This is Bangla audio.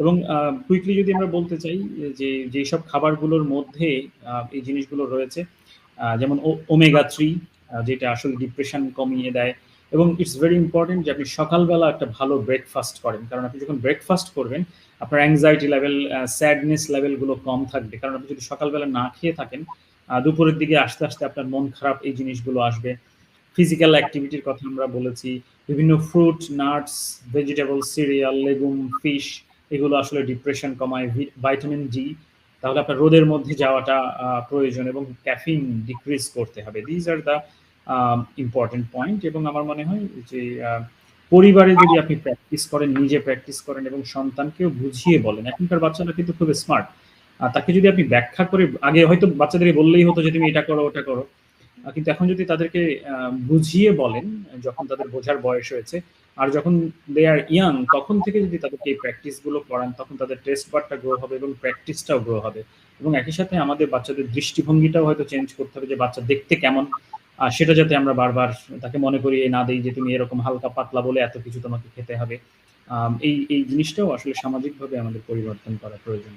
এবং কুইকলি যদি আমরা বলতে চাই, যে যেসব খাবারগুলোর মধ্যে এই জিনিসগুলো রয়েছে যেমন ওমেগা থ্রি যেটা আসলে ডিপ্রেশন কমিয়ে দেয় এবং ইটস ভেরি ইম্পর্টেন্ট যে আপনি সকালবেলা একটা ভালো ব্রেকফাস্ট করেন। কারণ আপনি যখন ব্রেকফাস্ট করবেন, আপনার অ্যাংজাইটি লেভেল স্যাডনেস লেভেলগুলো কম থাকবে। কারণ আপনি যদি সকালবেলা না খেয়ে থাকেন দুপুরের দিকে আস্তে আস্তে আপনার মন খারাপ এই জিনিসগুলো আসবে। ফিজিক্যাল অ্যাক্টিভিটির কথা আমরা বলেছি, বিভিন্ন fruit nuts vegetable cereal legume fish এগুলো আসলে ডিপ্রেশন কমায় ভাইটামিন ডি তাহলে আপনার রোদের মধ্যে যাওয়াটা প্রয়োজন এবং ক্যাফিন ডিক্রিজ করতে হবে। These are the important point এবং আমার মনে হয় যে পরিবারে যদি আপনি প্র্যাকটিস করেন, নিজে প্র্যাকটিস করেন এবং সন্তানকেও বুঝিয়ে বলেন, এখনকার বাচ্চারা কিন্তু খুব স্মার্ট তাকে যদি আপনি ব্যাখ্যা করে, আগে হয়তো বাচ্চাদের বললেই হতো যে, তুমি এটা করো, ওটা করো। কিন্তু এখন যদি তাদেরকে বুঝিয়ে বলেন, যখন তাদের বোঝার বয়স হয়েছে আর যখন দে আর ইয়াং তখন থেকে যদি তাদেরকে এই প্র্যাকটিসগুলো করান, তখন তাদের টেস্ট বারটা গ্রো হবে এবং প্র্যাকটিসটাও গ্রো হবে। এবং একই সাথে আমাদের বাচ্চাদের দৃষ্টিভঙ্গিটাও হয়তো চেঞ্জ করতে হবে যে বাচ্চা দেখতে কেমন। আর সেটা যাতে আমরা বারবার তাকে মনে করিয়ে না দিই যে তুমি এরকম হালকা পাতলা বলে এত কিছু তোমাকে খেতে হবে। এই এই জিনিসটাও আসলে সামাজিকভাবে আমাদের পরিবর্তন করা প্রয়োজন।